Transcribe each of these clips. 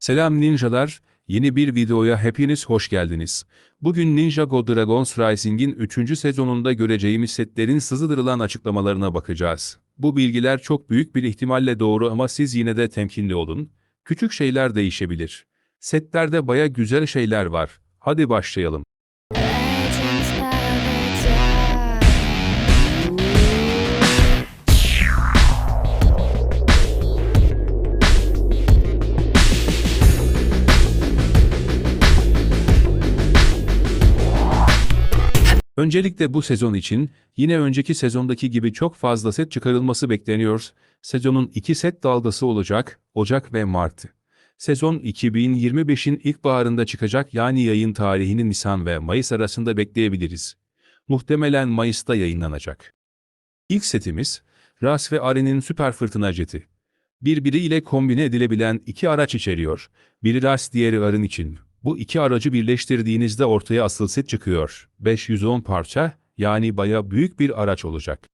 Selam ninjalar, yeni bir videoya hepiniz hoş geldiniz. Bugün Ninja Go Dragons Rising'in 3. sezonunda göreceğimiz setlerin sızdırılan açıklamalarına bakacağız. Bu bilgiler çok büyük bir ihtimalle doğru ama siz yine de temkinli olun. Küçük şeyler değişebilir. Setlerde baya güzel şeyler var. Hadi başlayalım. Öncelikle bu sezon için yine önceki sezondaki gibi çok fazla set çıkarılması bekleniyor. Sezonun iki set dalgası olacak, Ocak ve Mart. Sezon 2025'in ilkbaharında çıkacak yani yayın tarihini Nisan ve Mayıs arasında bekleyebiliriz. Muhtemelen Mayıs'ta yayınlanacak. İlk setimiz, Ras ve Aren'in süper fırtına jeti. Birbiriyle kombine edilebilen iki araç içeriyor. Biri Ras diğeri Arın için. Bu iki aracı birleştirdiğinizde ortaya asıl set çıkıyor. 510 parça, yani baya büyük bir araç olacak.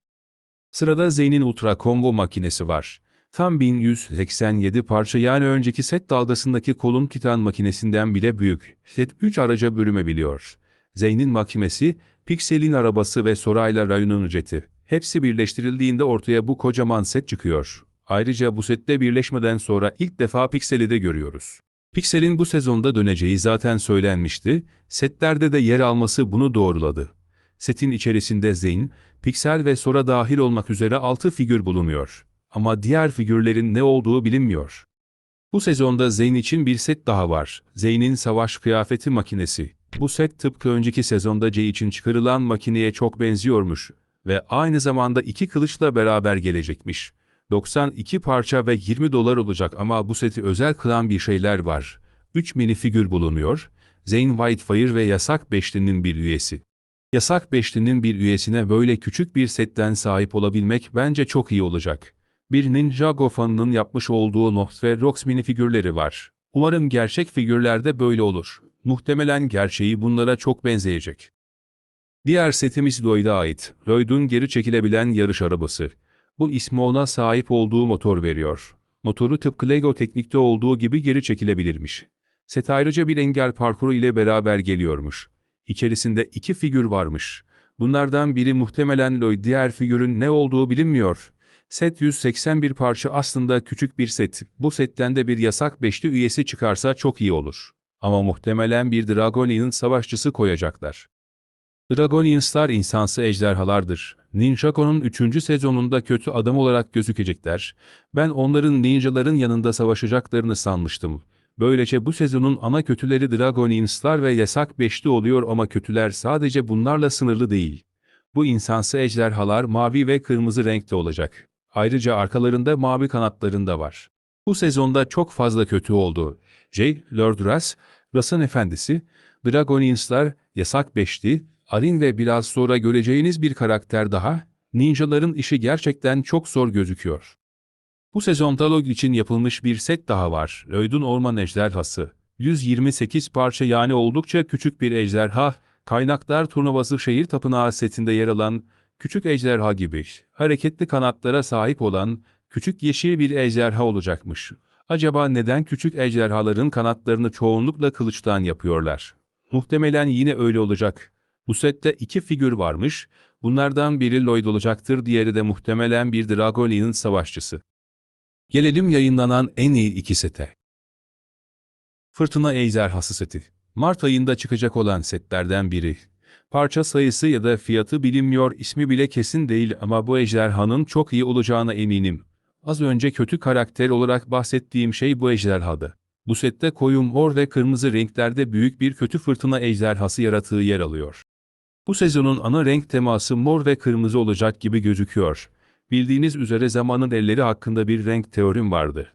Sırada Zeyn'in Ultra Combo makinesi var. Tam 1187 parça yani önceki set dalgasındaki kolun titan makinesinden bile büyük. Set 3 araca bölümebiliyor. Zeyn'in makinesi, Pixel'in arabası ve Sorayla Rayun'un jeti. Hepsi birleştirildiğinde ortaya bu kocaman set çıkıyor. Ayrıca bu sette birleşmeden sonra ilk defa Pixel'i de görüyoruz. Pixel'in bu sezonda döneceği zaten söylenmişti, setlerde de yer alması bunu doğruladı. Setin içerisinde Zeyn, Pixel ve Sora dahil olmak üzere 6 figür bulunuyor. Ama diğer figürlerin ne olduğu bilinmiyor. Bu sezonda Zeyn için bir set daha var. Zeyn'in savaş kıyafeti makinesi. Bu set tıpkı önceki sezonda C için çıkarılan makineye çok benziyormuş ve aynı zamanda iki kılıçla beraber gelecekmiş. 92 parça ve 20 dolar olacak ama bu seti özel kılan bir şeyler var. 3 mini figür bulunuyor. Zane Whitefire ve Yasak Beşli'nin bir üyesi. Yasak Beşli'nin bir üyesine böyle küçük bir setten sahip olabilmek bence çok iyi olacak. Bir Ninjago fanının yapmış olduğu Nox ve Rox mini figürleri var. Umarım gerçek figürlerde böyle olur. Muhtemelen gerçeği bunlara çok benzeyecek. Diğer setimiz Lloyd'a ait. Lloyd'un geri çekilebilen yarış arabası. Bu ismi ona sahip olduğu motor veriyor. Motoru tıpkı Lego Teknik'te olduğu gibi geri çekilebilirmiş. Set ayrıca bir engel parkuru ile beraber geliyormuş. İçerisinde iki figür varmış. Bunlardan biri muhtemelen Lloyd diğer figürün ne olduğu bilinmiyor. Set 181 parça aslında küçük bir set. Bu setten de bir yasak beşli üyesi çıkarsa çok iyi olur. Ama muhtemelen bir Dragonian savaşçısı koyacaklar. Dragonianslar insansı ejderhalardır. Ninjago'nun 3. sezonunda kötü adam olarak gözükecekler. Ben onların ninjaların yanında savaşacaklarını sanmıştım. Böylece bu sezonun ana kötüleri Dragonianslar ve Yasak Beşli oluyor ama kötüler sadece bunlarla sınırlı değil. Bu insansı ejderhalar mavi ve kırmızı renkte olacak. Ayrıca arkalarında mavi kanatlarında var. Bu sezonda çok fazla kötü oldu. J. Lord Ras, Ras'ın efendisi, Dragonianslar, Yasak Beşli, Arin ve biraz sonra göreceğiniz bir karakter daha, ninjaların işi gerçekten çok zor gözüküyor. Bu sezonda Log için yapılmış bir set daha var. Lloyd'un Orman Ejderhası. 128 parça yani oldukça küçük bir ejderha, kaynaklar turnuvası şehir tapınağı setinde yer alan küçük ejderha gibi hareketli kanatlara sahip olan küçük yeşil bir ejderha olacakmış. Acaba neden küçük ejderhaların kanatlarını çoğunlukla kılıçtan yapıyorlar? Muhtemelen yine öyle olacak. Bu sette iki figür varmış, bunlardan biri Lloyd olacaktır diğeri de muhtemelen bir Dragonian savaşçısı. Gelelim yayınlanan en iyi iki sete. Fırtına Ejderhası seti. Mart ayında çıkacak olan setlerden biri. Parça sayısı ya da fiyatı bilinmiyor ismi bile kesin değil ama bu ejderhanın çok iyi olacağına eminim. Az önce kötü karakter olarak bahsettiğim şey bu ejderhadı. Bu sette koyu mor ve kırmızı renklerde büyük bir kötü fırtına ejderhası yaratığı yer alıyor. Bu sezonun ana renk teması mor ve kırmızı olacak gibi gözüküyor. Bildiğiniz üzere zamanın elleri hakkında bir renk teorim vardı.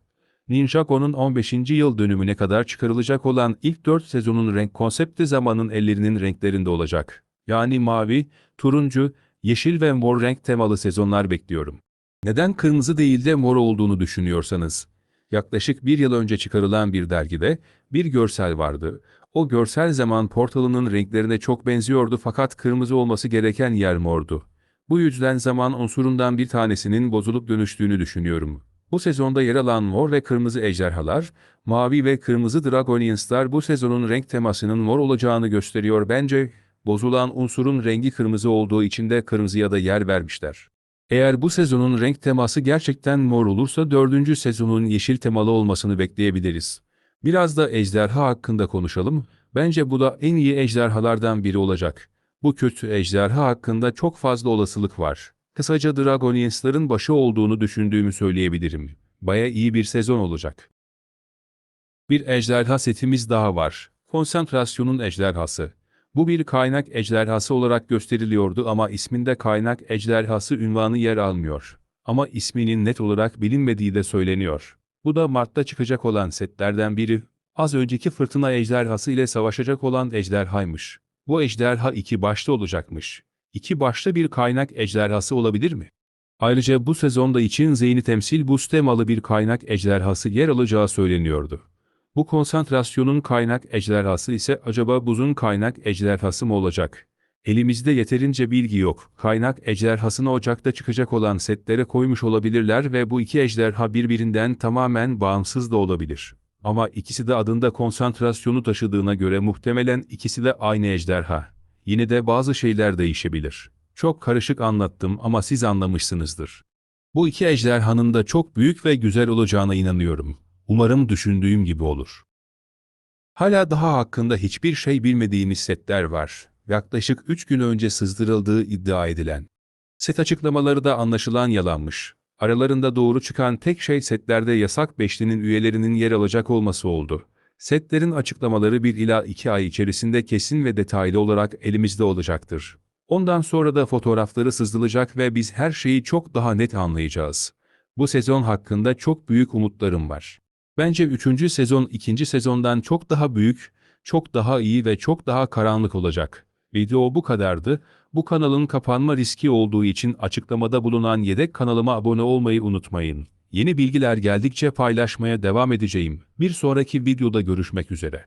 Ninjago'nun 15. yıl dönümüne kadar çıkarılacak olan ilk 4 sezonun renk konsepti zamanın ellerinin renklerinde olacak. Yani mavi, turuncu, yeşil ve mor renk temalı sezonlar bekliyorum. Neden kırmızı değil de mor olduğunu düşünüyorsanız, yaklaşık bir yıl önce çıkarılan bir dergide bir görsel vardı. O görsel zaman portalının renklerine çok benziyordu fakat kırmızı olması gereken yer mordu. Bu yüzden zaman unsurundan bir tanesinin bozulup dönüştüğünü düşünüyorum. Bu sezonda yer alan mor ve kırmızı ejderhalar, mavi ve kırmızı Dragonianslar bu sezonun renk temasının mor olacağını gösteriyor bence. Bozulan unsurun rengi kırmızı olduğu için de kırmızıya da yer vermişler. Eğer bu sezonun renk teması gerçekten mor olursa dördüncü sezonun yeşil temalı olmasını bekleyebiliriz. Biraz da ejderha hakkında konuşalım. Bence bu da en iyi ejderhalardan biri olacak. Bu kötü ejderha hakkında çok fazla olasılık var. Kısaca Dragonians'ların başı olduğunu düşündüğümü söyleyebilirim. Baya iyi bir sezon olacak. Bir ejderha setimiz daha var. Konsantrasyonun ejderhası. Bu bir kaynak ejderhası olarak gösteriliyordu ama isminde kaynak ejderhası ünvanı yer almıyor. Ama isminin net olarak bilinmediği de söyleniyor. Bu da Mart'ta çıkacak olan setlerden biri. Az önceki fırtına ejderhası ile savaşacak olan ejderhaymış. Bu ejderha iki başlı olacakmış. İki başlı bir kaynak ejderhası olabilir mi? Ayrıca bu sezonda için Zeyn'i temsil bu temalı bir kaynak ejderhası yer alacağı söyleniyordu. Bu konsantrasyonun kaynak ejderhası ise acaba buzun kaynak ejderhası mı olacak? Elimizde yeterince bilgi yok. Kaynak ejderhasını Ocak'ta çıkacak olan setlere koymuş olabilirler ve bu iki ejderha birbirinden tamamen bağımsız da olabilir. Ama ikisi de adında konsantrasyonu taşıdığına göre muhtemelen ikisi de aynı ejderha. Yine de bazı şeyler değişebilir. Çok karışık anlattım ama siz anlamışsınızdır. Bu iki ejderhanın da çok büyük ve güzel olacağına inanıyorum. Umarım düşündüğüm gibi olur. Hala daha hakkında hiçbir şey bilmediğimiz setler var. Yaklaşık 3 gün önce sızdırıldığı iddia edilen. Set açıklamaları da anlaşılan yalanmış. Aralarında doğru çıkan tek şey setlerde yasak beşlinin üyelerinin yer alacak olması oldu. Setlerin açıklamaları 1 ila 2 ay içerisinde kesin ve detaylı olarak elimizde olacaktır. Ondan sonra da fotoğrafları sızdırılacak ve biz her şeyi çok daha net anlayacağız. Bu sezon hakkında çok büyük umutlarım var. Bence 3. sezon 2. sezondan çok daha büyük, çok daha iyi ve çok daha karanlık olacak. Video bu kadardı. Bu kanalın kapanma riski olduğu için açıklamada bulunan yedek kanalıma abone olmayı unutmayın. Yeni bilgiler geldikçe paylaşmaya devam edeceğim. Bir sonraki videoda görüşmek üzere.